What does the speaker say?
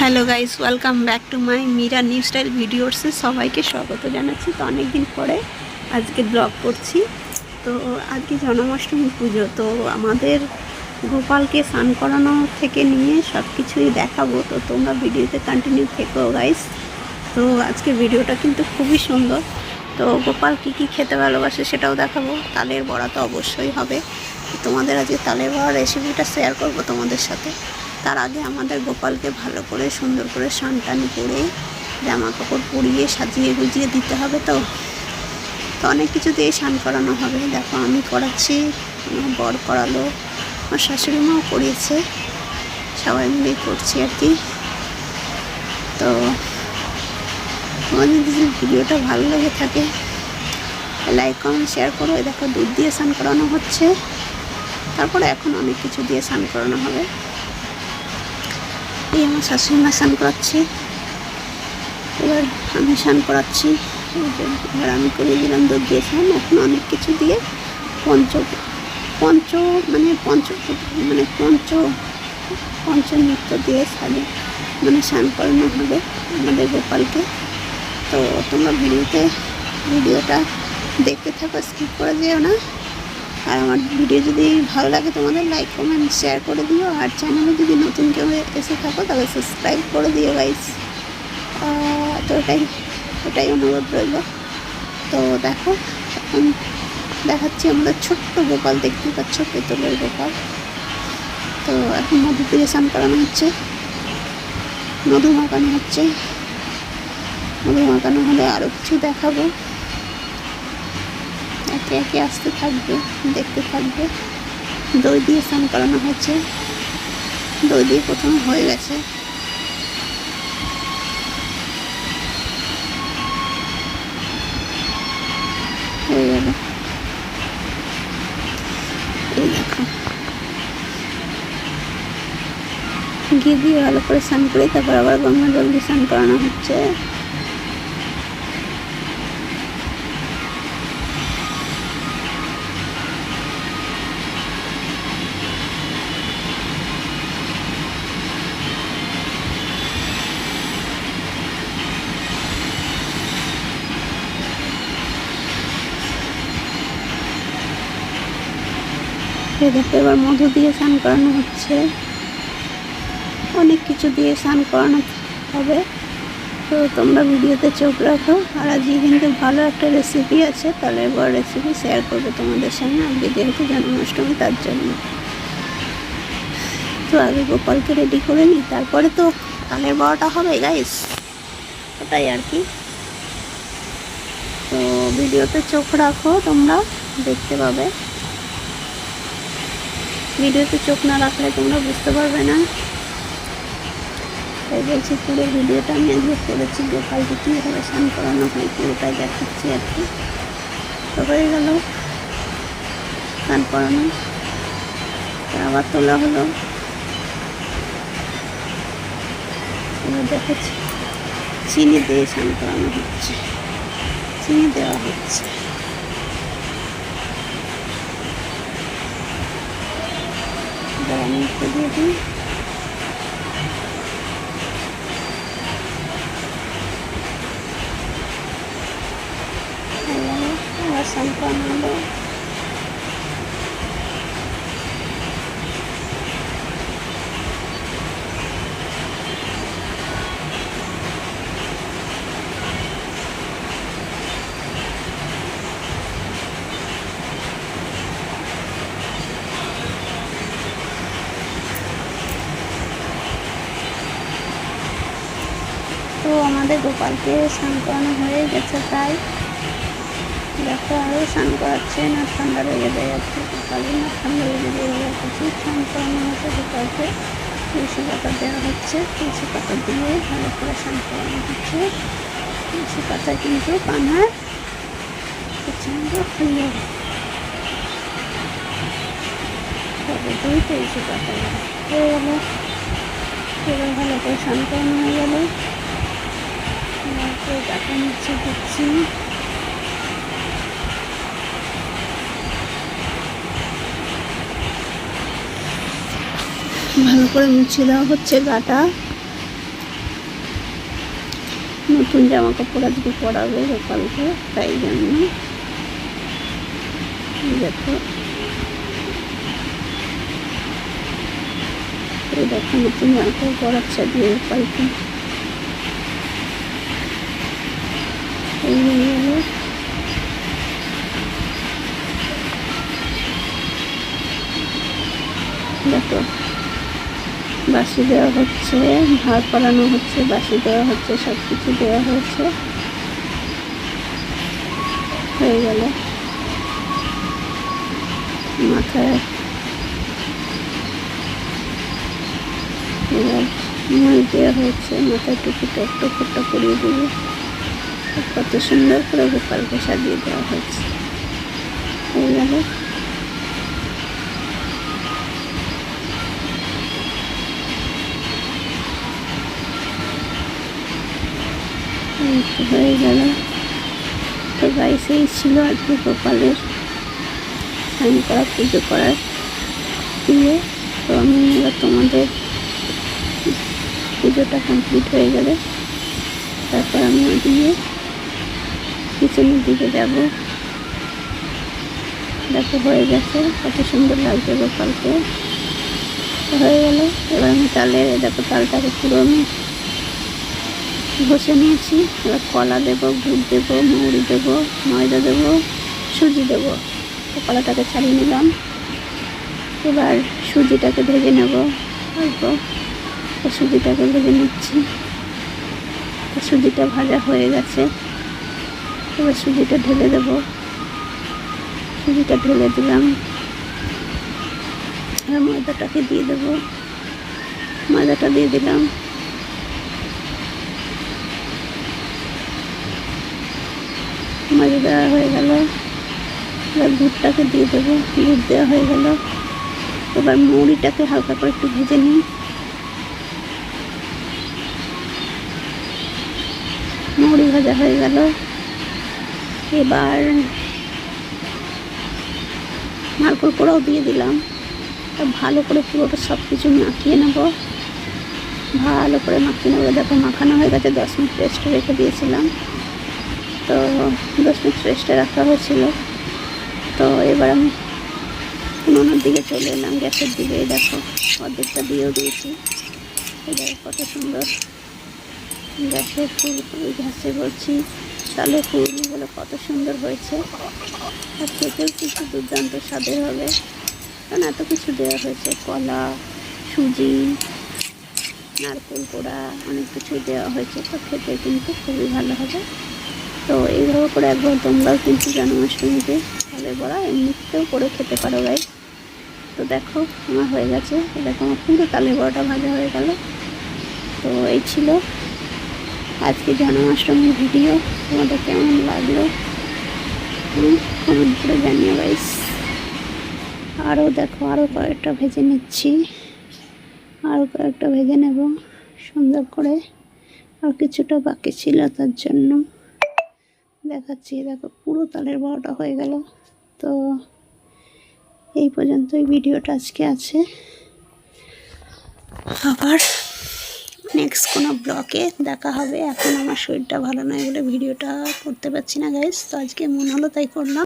Hello guys, welcome back to my Mira new style ভিডিওসে সবাইকে স্বাগত জানাচ্ছি। তো অনেক দিন পরে আজকে ব্লগ করছি। তো আজকে জন্মাষ্টমী পুজো, তো আমাদের গোপালকে স্নান করানো থেকে নিয়ে সব কিছুই দেখাবো। তো তোমরা ভিডিওতে কন্টিনিউ থেকো গাইস। তো আজকে ভিডিওটা কিন্তু খুবই সুন্দর। তো গোপাল কী কী খেতে ভালোবাসে সেটাও দেখাবো। তালের বড়া তো অবশ্যই হবে। তোমাদের আজকে তালের বড়া রেসিপিটা শেয়ার করব তোমাদের সাথে। তার আগে আমাদের গোপালকে ভালো করে, সুন্দর করে স্নান টান করে জামা কাপড় পরিয়ে সাজিয়ে গুজিয়ে দিতে হবে তো। তো অনেক কিছু দিয়ে স্নান করানো হবে। দেখো আমি করাচ্ছি, আমার বর করালো, আমার শাশুড়ি মাও করিয়েছে। সবাই মিলেই করছি আর কি। তো তোমাদের যদি ভিডিওটা ভালো লেগে থাকে, লাইক, কমেন্ট, শেয়ার করো। দেখো দুধ দিয়ে স্নান করানো হচ্ছে। তারপরে এখন অনেক কিছু দিয়ে স্নান করানো হবে। এই আমার শাশুড়ি মা স্নান করাচ্ছে। এবার আমি স্নান করাচ্ছি। এবার আমি করে দিলাম দুধ দিয়ে স্নান। এখন অনেক কিছু দিয়ে পঞ্চ পঞ্চ মানে পঞ্চ মানে পঞ্চ, পঞ্চনৃত্য দিয়ে সাজে মানে স্নান করানো হবে আমাদের গোপালকে। তো তোমরা ভিডিওতে, ভিডিওটা দেখতে থাকো, স্কিপ করে যেও না। আর আমার ভিডিও যদি ভালো লাগে তোমাদের লাইক কমেন্ট শেয়ার করে দিও। আর চ্যানেলে যদি নতুন কেউ এসে থাকো, তাহলে সাবস্ক্রাইব করে দিও গাইস তো ওটাই ওটাই অনুরোধ রইল। তো দেখো, এখন দেখাচ্ছি আমাদের ছোট্ট গোপাল দেখতে পাচ্ছ পেতলের গোপাল। তো এখন মধু দিয়ে স্নান করানো হচ্ছে। মধু মাখানো হচ্ছে। মধু মাখানো হলে আরও কিছু দেখাবো। একে একে আসতে থাকবে, দেখতে থাকবে। দই দিয়ে স্নান করানো হচ্ছে দই দিয়ে প্রথম হয়ে গেছে। এই ঘি দিয়ে ভালো করে স্নান করে তারপর আবার গঙ্গা জল দিয়ে স্নান করানো হচ্ছে। এদেরকে এবার মধু দিয়ে স্নান করানো হচ্ছে। অনেক কিছু দিয়ে স্নান করানো হবে। তো তোমরা ভিডিওতে চোখ রাখো। আর আজকে কিন্তু ভালো একটা রেসিপি আছে, তাহলে এবার রেসিপি শেয়ার করব তোমাদের সঙ্গে আজকে যেহেতু জন্মাষ্টমী, তার জন্য। তো আগে গোপালকে রেডি করে নিই, তারপরে তো তালের বড়াটা হবে গাইস ওটাই আর কি। তো ভিডিওতে চোখ রাখো তোমরা, দেখতে পাবে। ভিডিওতে চোখ না রাখলে তোমরা বুঝতে পারবে না। তাই বলছি, পুরো ভিডিওটা আমি আজকে করেছি, গোপালকে কীভাবে স্নান করানো হয় পুরোটাই দেখাচ্ছি আর কি। হয়ে গেল স্নান করানো আবার তোলা হলো। দেখাচ্ছি। চিনি দিয়ে স্নান করানো হচ্ছে। চিনি দেওয়া হচ্ছে। এবার আমি একটু দিয়ে দিই আবার স্নান হলো তো আমাদের গোপালকে স্নান করানো হয়ে গেছে প্রায়। দেখো আরও স্নান করাচ্ছে না ঠান্ডা লেগে যায় যাচ্ছে গোপালের না ঠান্ডা লেগে এবার প্রচুর স্নান করানো হচ্ছে গোপালকে। তুলসী পাতা দেওয়া হচ্ছে। তুলসী পাতা দিয়ে ভালো করে স্নান করানো হচ্ছে। তুলসী পাতা কিন্তু পানার প্রচণ্ড ভালো তবে দুই তুলসী পাতা হয়ে গেলো ভালো করে স্নান করানো হয়ে গেলো। ভালো করে মুছে দেওয়া হচ্ছে গাটা। নতুন জামা কাপড় আজকে পরাবে গোপালকে তাই জন্য। দেখো। এই দেখো নতুন জামা কাপড় পরাচ্ছে আজকে গোপালকে এই হয়ে গেল দেখো বাসি দেওয়া হচ্ছে ভাত পালানো হচ্ছে বাসি দেওয়া হচ্ছে সব কিছু দেওয়া হয়েছে। হয়ে গেল। মাথায় এবার দেওয়া হয়েছে, মাথায় টুকু টুকটো ফুটটা করিয়ে দেবো। কত সুন্দর করে গোপালকে সাজিয়ে দেওয়া হয়েছে। হয়ে গেল হয়ে গেল। তো গাইস ছিল আজকে গোপালের সাইন করা, পুজো করার দিয়ে তো আমি তোমাদের পুজোটা কমপ্লিট হয়ে গেলে তারপর আমি ওদিকে কিচেনের দিকে যাব। দেখো, হয়ে গেছে। কত সুন্দর লাগছে গোপালকে। হয়ে গেল। এবার আমি তালে, দেখো, তালটাকে পুরো আমি ঘষে নিয়েছি। এবার কলা দেবো, গুড় দেবো মৌরি দেবো, ময়দা দেবো, সুজি দেবো। কলাটাকে ছাড়িয়ে নিলাম। এবার সুজিটাকে ভেজে নেব অল্প। সুজিটাকে ভেজে নিচ্ছি। সুজিটা ভাজা হয়ে গেছে। এবার সুজিটা ঢেলে দেবো। সুজিটা ঢেলে দিলাম। এবার ময়দাটাকে দিয়ে দেবো। ময়দাটা দিয়ে দিলাম। ময়দা দেওয়া হয়ে গেল। এবার দুধটাকে দিয়ে দেবো। দুধ দেওয়া হয়ে গেল। এবার মুড়িটাকে হালকা করে একটু ভেজে নিই। মুড়ি ভাজা হয়ে গেল। এবার নারকল পোড়াও দিয়ে দিলাম। ভালো করে পুরোটা সব কিছু মাখিয়ে নেব। ভালো করে মাখিয়ে নেব। দেখো মাখানো হয়ে গেছে, দশ মিনিট রেস্টে রেখে দিয়েছিলাম। তো দশ মিনিট রেস্টে রাখা হয়েছিল। তো এবার আমি উনুনের দিকে চলে এলাম, গ্যাসের দিকে। দেখো, অর্ধেকটা দিয়েও দিয়েছি। দেখো কত সুন্দর। গ্যাসের ফুল গ্যাসে বলছি। তালে ফুলগুলো কত সুন্দর হয়েছে। আর খেতেও কিছু দুর্দান্ত স্বাদের হবে। কারণ এত কিছু দেওয়া হয়েছে, কলা, সুজি, নারকেল পোড়া, অনেক কিছু দেওয়া হয়েছে। তো খেতে কিন্তু খুবই ভালো হবে। তো এইভাবে করে একবার তোমরাও কিন্তু জন্মাষ্টমীতে তালের বড়া এমনিতেও করে খেতে পারো গাই তো দেখো, আমার হয়ে গেছে। দেখো, আমার কিন্তু তালের বড়াটা ভাজা হয়ে গেল। তো এই ছিল আজকে জন্মাষ্টমীর ভিডিও, তোমাদের কেমন লাগল? কমেন্ট করে জানিও গাইস আরও দেখো আরও কয়েকটা ভেজে নিচ্ছি। আরও কয়েকটা ভেজে নেব সুন্দর করে। আর কিছুটা বাকি ছিল তার জন্য। দেখাচ্ছি, দেখো, পুরো তালের বড়াটা হয়ে গেল। তো এই পর্যন্তই ভিডিওটা আজকে আছে। আবার নেক্সট কোনো ব্লকে দেখা হবে। এখন আমার শরীরটা ভালো নয় বলে ভিডিওটা করতে পারছি না গাইস তো আজকে মন হলো তাই করলাম।